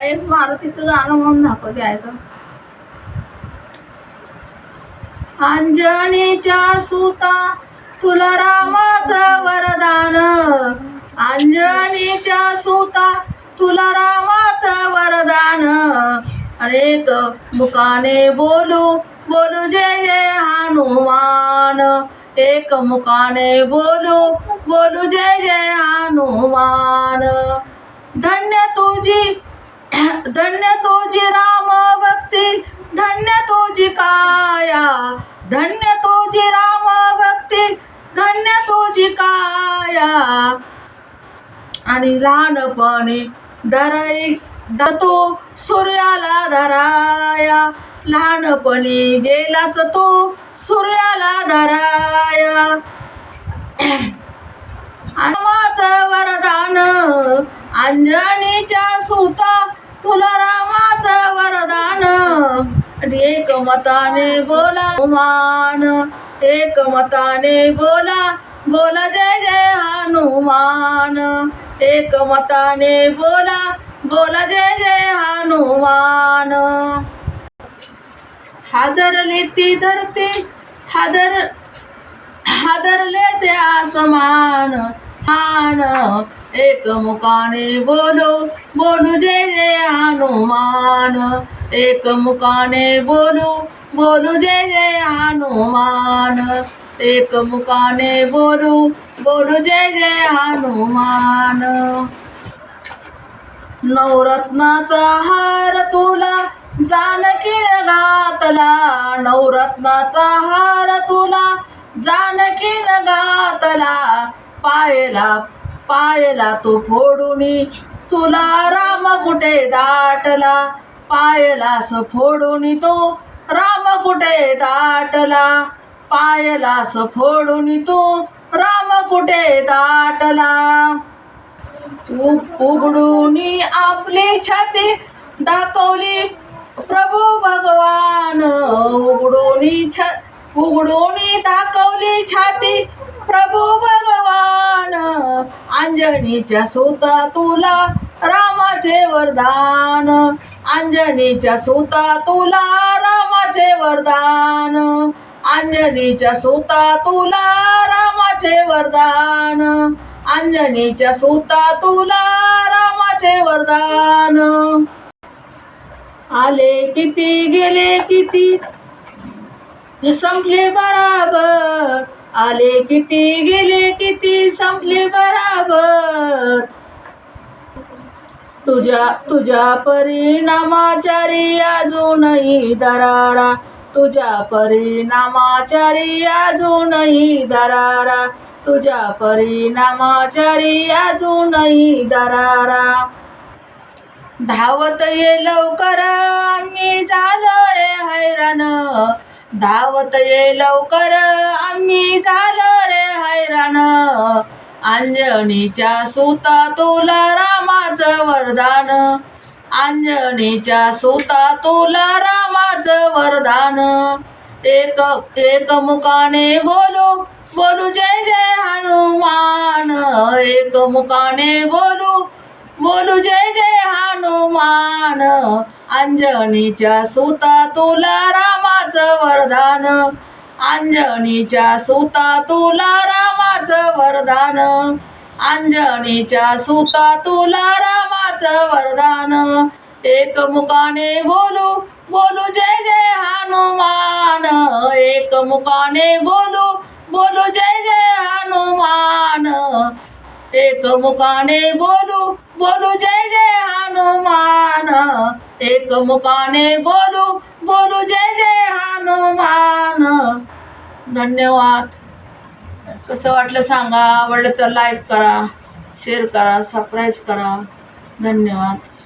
एक मारुतीचं गाणं म्हणून दाखवते ऐका अंजनीच्या सुता तुला रामाचं वरदान. अंजनीच्या सुता तुला रामाचं वरदान अनेक मुखाने बोलू बोलू जय जय हनुमान. एक मुखाने बोलू बोलू जय जय हनुमान. धन्य तुझी धन्य तुझी राम भक्ती धन्य तुझी काया धन्य तुझी राम भक्ती धन्य तुझी काया. आणि लहानपणी धराई दतो सूर्याला धराया. लहानपणी गेलास तो सूर्याला धराया. रामाचं वरदान अंजनीच्या सूत एकमताने एक मताने बोला हनुमान. एक मताने बोला बोला जय जय हनुमान. एक मताने बोला बोला जय जय हनुमान. हादरली ती धरती हादर हादरले ते आसमान. हान एक मुकाने बोलो बोलू जय जय हनुमान एक मुकाने बोलू बोलू जय जय हनुमान एक मुकाने बोलू बोलू जय जय हनुमान नवरत्नाचा हार तुला जानकी गातला. नवरत्नाचा हार तुला जानकी घातला पायला पायला तू फोडूनी. तुला राम कुठे दाटला? पायलास फोडून तो. राम कुठे दाटला? पायलास फोडून तो. राम कुठे दाटला? उ- उघडूनी आपली छाती दाखवली. प्रभू भगवान उघडूनी छ उघडूनी दाखवली छाती. प्रभू भगवान अंजनीच्या सुता तुला रामाचे वरदान. अंजनीच्या सुता तुला रामाचे वरदान. अंजनीच्या सुता तुला रामाचे वरदान. अंजनीच्या सुता तुला रामाचे वरदान. आले किती गेले किती? संपले बराबर. आले किती गेले किती संपले बराबर. तुझ्या तुझ्या परिणामाचारी अजूनही दरारा. तुझ्या परिणामाचारी अजूनही दरारा. तुझ्या परिणामाचारी अजूनही दरारा. धावत ये लवकर मी झालो रे हैराण. धावत ये लवकर. आम्ही झालो रे हैराण. आंजणीच्या सुता तुला रामाचं वरदान. आंजणीच्या सुता तुला रामाचं वरदान. एक एक मुकाने बोलू बोलू जय जय हनुमान. एक मुकाने बोलू बोलू जय जय हनुमान. अंजनीच्या सुता तुला रामाचं वरदान. अंजनीच्या सुता तुला रामाचं वरदान. अंजनीच्या सुता तुला रामाचं वरदान. एक मुकाने बोलू बोलू जय जय हनुमान. एक मुकाने बोलू बोलू जय जय हनुमान. एक मुकाने बोलू बोलू जय जय हनुमान. एक मुकाने बोलू बोलू जय जय हनुमान. धन्यवाद. कसं वाटलं सांगा? आवडलं तर लाईक करा शेअर करा सबस्क्राईब करा. धन्यवाद.